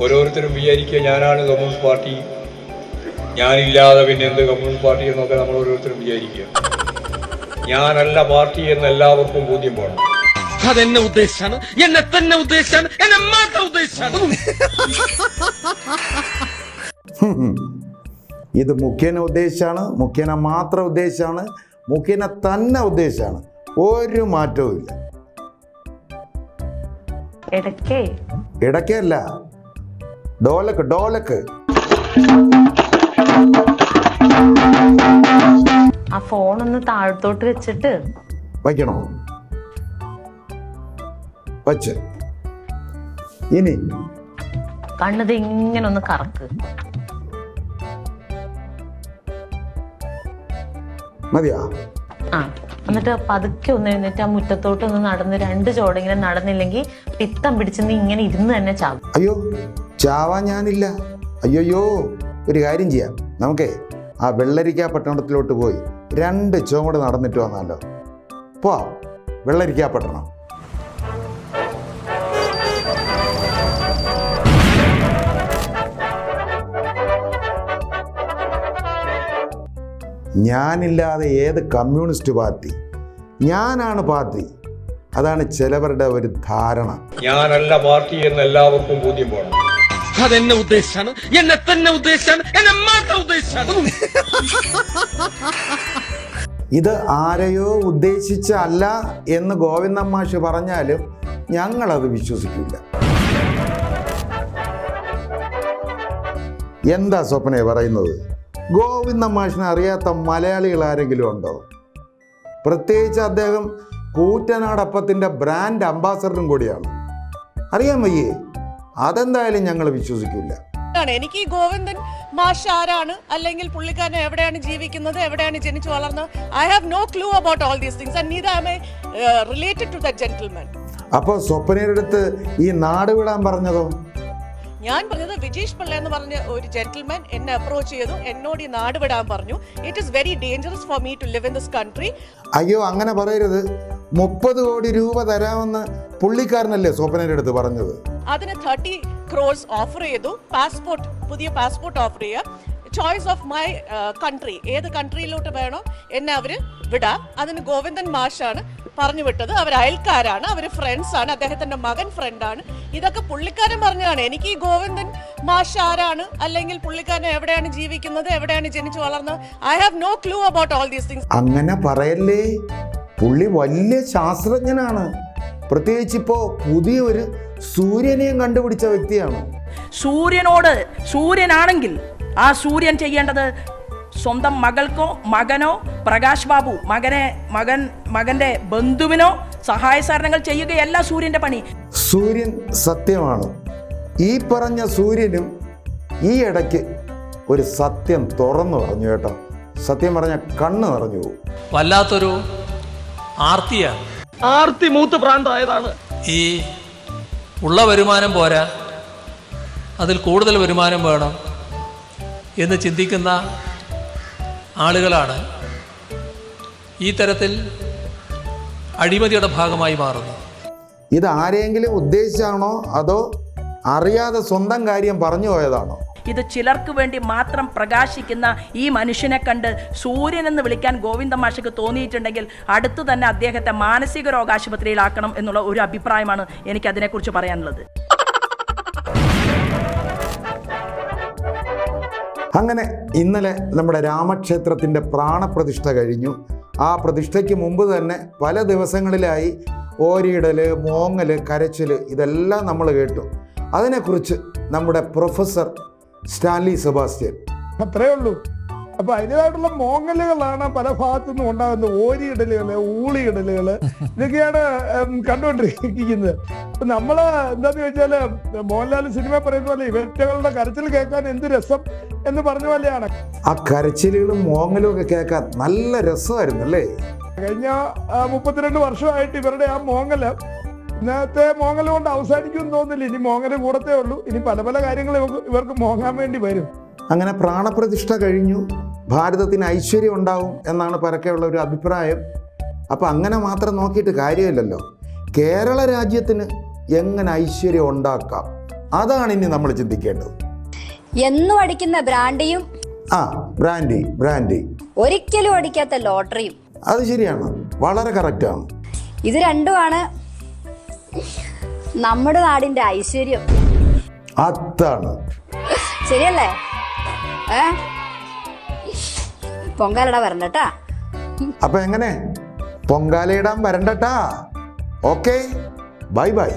ഓരോരുത്തരും വിചാരിക്കുക ഞാനാണ് കമ്മ്യൂണിസ്റ്റ് പാർട്ടി. ഞാനില്ലാതെ പിന്നെ എന്ത് കമ്മ്യൂണിസ്റ്റ് പാർട്ടി എന്നൊക്കെ നമ്മൾ ഓരോരുത്തരും വിചാരിക്കുക. ഞാനല്ല പാർട്ടി എന്ന് എല്ലാവർക്കും ബോധ്യം വേണം. അതെന്നെ ഉദ്ദേശാണ്? എന്നെ തന്നെ ഉദ്ദേശാണ്? എന്നെ മാത്രം ഉദ്ദേശാണ്? ഇത് മുഖ്യനെ ഉദ്ദേശിച്ചാണ് മുഖ്യനെ മാത്രം ഉദ്ദേശിച്ചാണ് മുഖ്യനെ തന്നെ ഉദ്ദേശിച്ചാണ് ഒരു മാറ്റവും ഇല്ല ഇടക്കേ ഇടയ്ക്കല്ല. ഡോലക്ക് ഡോലക്ക്. ആ ഫോൺ ഒന്ന് താഴത്തോട്ട് വെച്ചിട്ട്. വയ്ക്കണോ? വച്ച്. ഇനി. കണ്ണത് ഇങ്ങനെ ഒന്ന് കറക്ക്. മതിയാ? ആ എന്നിട്ട് പതുക്കെ ഒന്ന് എഴുന്നേറ്റ് ആ മുറ്റത്തോട്ട് ഒന്ന് നടന്ന് രണ്ട് ചോടെങ്കിലും നടന്നില്ലെങ്കിൽ പിത്തം പിടിച്ച് നീ ഇങ്ങനെ ഇരുന്ന് തന്നെ ചാകും അയ്യോ. ചാവാൻ ഞാനില്ല. അയ്യോയ്യോ ഒരു കാര്യം ചെയ്യാം. നമുക്കേ ആ വെള്ളരിക്ക പട്ടണത്തിലോട്ട് പോയി രണ്ട് ചുവട് നടന്നിട്ട് വന്നാലോ? പോ വെള്ളരിക്ക പട്ടണം. ഞാനില്ലാതെ ഏത് കമ്മ്യൂണിസ്റ്റ് പാർട്ടി? ഞാനാണ് പാർട്ടി. അതാണ് ചിലവരുടെ ഒരു ധാരണ. ഞാനല്ല പാർട്ടി എന്ന് എല്ലാവർക്കും ബോധ്യം വേണം അതെന്നെ ഉദ്ദേശിച്ചാണ് എന്നെ തന്നെ ഉദ്ദേശിച്ചാണ് എന്നെ മാത്രം ഉദ്ദേശിച്ചാണ് ഇത് ആരെയോ ഉദ്ദേശിച്ചല്ല എന്ന് ഗോവിന്ദൻ മാഷ് പറഞ്ഞാലും ഞങ്ങളത് വിശ്വസിക്കില്ല. എന്താ സ്വപ്നയെ പറയുന്നത്? ഗോവിന്ദ മാഷിനെ അറിയാത്ത മലയാളികൾ ആരെങ്കിലും ഉണ്ടോ? പ്രത്യേകിച്ച് അദ്ദേഹം കൂറ്റനാടപ്പത്തിന്റെ ബ്രാൻഡ് അംബാസഡറും കൂടിയാണ്. അറിയാൻ വയ്യേ? അതെന്തായാലും ഞങ്ങൾ വിശ്വസിക്കില്ല എനിക്ക് ഈ ഗോവിന്ദൻ മാഷ് ആരാണ്? അല്ലെങ്കിൽ പുള്ളിക്കാരൻ എവിടെയാണ് ജീവിക്കുന്നത്? എവിടെയാണ് ജനിച്ചു വളർന്നത്? I have no clue about all these things and Neeta I related to the gentleman അപ്പോൾ സ്വപ്നയുടെ അടുത്ത് ഈ നാട് വിടാൻ പറഞ്ഞതോ? ഞാൻ പറഞ്ഞത് വിജീഷ് പിള്ള എന്ന് പറഞ്ഞ ഒരു ജെന്റിൽമാൻ എന്നെ അപ്രോച്ച് ചെയ്തു എന്നോട് ഈ നാട് വിടാൻ പറഞ്ഞു. It is very dangerous for me to live in this country അയ്യോ അങ്ങനെ പറയരുത്. മുപ്പത് കോടി രൂപ തരാമെന്ന് പുള്ളിക്കാരനല്ലേ സ്വപ്നയുടെ അടുത്ത് പറഞ്ഞത്? അതിന് തേർട്ടി ക്രോസ് ഓഫർ ചെയ്തു. പാസ്പോർട്ട് പുതിയ പാസ്പോർട്ട് ഓഫർ ചെയ്യുക ചോയ്സ് ഓഫ് മൈ കൺട്രി ഏത് കൺട്രിയിലോട്ട് വേണോ എന്നെ അവർ വിടാം. അതിന് ഗോവിന്ദൻ മാഷാണ് പറഞ്ഞു വിട്ടത്. അവർ അയൽക്കാരാണ് അവർ ഫ്രണ്ട്സ് ആണ് അദ്ദേഹത്തിന്റെ മകൻ ഫ്രണ്ടാണ് ഇതൊക്കെ പുള്ളിക്കാരൻ പറഞ്ഞതാണ്. എനിക്ക് ഈ ഗോവിന്ദൻ മാഷ് ആരാണ്? അല്ലെങ്കിൽ പുള്ളിക്കാരൻ എവിടെയാണ് ജീവിക്കുന്നത് എവിടെയാണ് ജനിച്ചു വളർന്നത്? I have no clue about all these things അങ്ങനെ പറയല്ലേ? പുള്ളി വലിയ ശാസ്ത്രജ്ഞനാണ്. പ്രത്യേകിച്ച് ഇപ്പോൾ പുതിയൊരു സൂര്യനെയും കണ്ടുപിടിച്ച വ്യക്തിയാണ്. സൂര്യനോട് സൂര്യനാണെങ്കിൽ ആ സൂര്യൻ ചെയ്യേണ്ടത് സ്വന്തം മകൾക്കോ മകനോ പ്രകാശ് ബാബു മകനെ മകൻ മകന്റെ ബന്ധുവിനോ സഹായ സഹകരണങ്ങൾ ചെയ്യുകയല്ല സൂര്യന്റെ പണി. സൂര്യൻ സത്യമാണ്. ഈ പറഞ്ഞ സൂര്യനും ഈ ഇടയ്ക്ക് ഒരു സത്യം തുറന്നു പറഞ്ഞു കേട്ടോ. സത്യം പറഞ്ഞ കണ്ണ് നിറഞ്ഞു പോകും. വല്ലാത്തൊരു ആർത്തിയാണ് ആർത്തി മൂത്ത് പ്രാന്തായതാണ്. ഈ ഉള്ള വരുമാനം പോരാ. അതിൽ കൂടുതൽ വരുമാനം വേണം. എന്ന് ചിന്തിക്കുന്ന ആളുകളാണ് ഈ തരത്തിൽ അഴിമതിയുടെ ഭാഗമായി മാറുന്നത്. ഇത് ആരെങ്കിലും ഉദ്ദേശിച്ചാണോ അതോ അറിയാതെ സ്വന്തം കാര്യം പറഞ്ഞു പോയതാണോ? ഇത് ചിലർക്ക് വേണ്ടി മാത്രം പ്രകാശിക്കുന്ന ഈ മനുഷ്യനെ കണ്ട് സൂര്യൻ എന്ന് വിളിക്കാൻ ഗോവിന്ദ മാഷയ്ക്ക് തോന്നിയിട്ടുണ്ടെങ്കിൽ അടുത്തു തന്നെ അദ്ദേഹത്തെ മാനസിക രോഗാശുപത്രിയിലാക്കണം എന്നുള്ള ഒരു അഭിപ്രായമാണ് എനിക്ക് അതിനെക്കുറിച്ച് പറയാനുള്ളത്. അങ്ങനെ ഇന്നലെ നമ്മുടെ രാമക്ഷേത്രത്തിന്റെ പ്രാണപ്രതിഷ്ഠ കഴിഞ്ഞു. ആ പ്രതിഷ്ഠയ്ക്ക് മുമ്പ് തന്നെ പല ദിവസങ്ങളിലായി ഓരിയിടൽ മോങ്ങൽ കരച്ചിൽ ഇതെല്ലാം നമ്മൾ കേട്ടു. അതിനെക്കുറിച്ച് നമ്മുടെ പ്രൊഫസർ സ്റ്റാൻലി സെബാസ്റ്റ്യൻ. അത്രേ ഉള്ളൂ. അപ്പൊ അതിന്റെതായിട്ടുള്ള മോങ്ങലുകളാണ് പല ഭാഗത്തു നിന്നും ഉണ്ടാകുന്നത്. ഓരിയിടലുകൾ ഊളിയിടലുകൾ ഇതൊക്കെയാണ് കണ്ടുകൊണ്ടിരിക്കുന്നത്. അപ്പൊ നമ്മൾ എന്താന്ന് ചോദിച്ചാൽ മോഹൻലാൽ സിനിമ പറയുന്ന പോലെ ഇവറ്റകളുടെ കരച്ചിൽ കേൾക്കാൻ എന്ത് രസം എന്ന് പറഞ്ഞ പോലെയാണ്. ആ കരച്ചിലുകളും മോങ്ങലും ഒക്കെ കേൾക്കാൻ നല്ല രസമായിരുന്നു അല്ലേ? കഴിഞ്ഞ മുപ്പത്തിരണ്ട് വർഷമായിട്ട് ഇവരുടെ ആ മോങ്ങൽ ഇന്നത്തെ മോങ്ങൽ കൊണ്ട് അവസാനിക്കുമെന്ന് തോന്നുന്നില്ല. ഇനി മോങ്ങൽ കൂടത്തേ ഉള്ളൂ. ഇനി പല പല കാര്യങ്ങൾ ഇവർക്ക് ഇവർക്ക് മോങ്ങാൻ വേണ്ടി വരും. അങ്ങനെ പ്രാണപ്രതിഷ്ഠ കഴിഞ്ഞു. ഭാരതത്തിന് ഐശ്വര്യം ഉണ്ടാവും എന്നാണ് പരക്കെയുള്ള ഒരു അഭിപ്രായം. അപ്പോൾ അങ്ങനെ മാത്രം നോക്കിയിട്ട് കാര്യമില്ലല്ലോ. കേരള രാജ്യത്തിന് എങ്ങനെ ഐശ്വര്യം ഉണ്ടാക്കാം? അതാണ് ഇനി നമ്മൾ ചിന്തിക്കേണ്ടത്. എന്നും അടിക്കുന്ന ബ്രാൻഡിയും ആ ബ്രാൻഡി ബ്രാൻഡി. ഒരിക്കലും അടിക്കാത്ത ലോട്ടറിയും. അത് ശരിയാണ്. വളരെ കറക്റ്റ് ആണ്. ഇത് രണ്ടുമാണ് നമ്മുടെ നാടിന്റെ ഐശ്വര്യം. അതാണ്. ശരിയല്ലേ? ഏ? പൊങ്കാലട വരണ്ടട്ടാ. അപ്പൊ എങ്ങനെ? പൊങ്കാലയിടാൻ വരണ്ടട്ടാ. ഓക്കെ. Bye bye.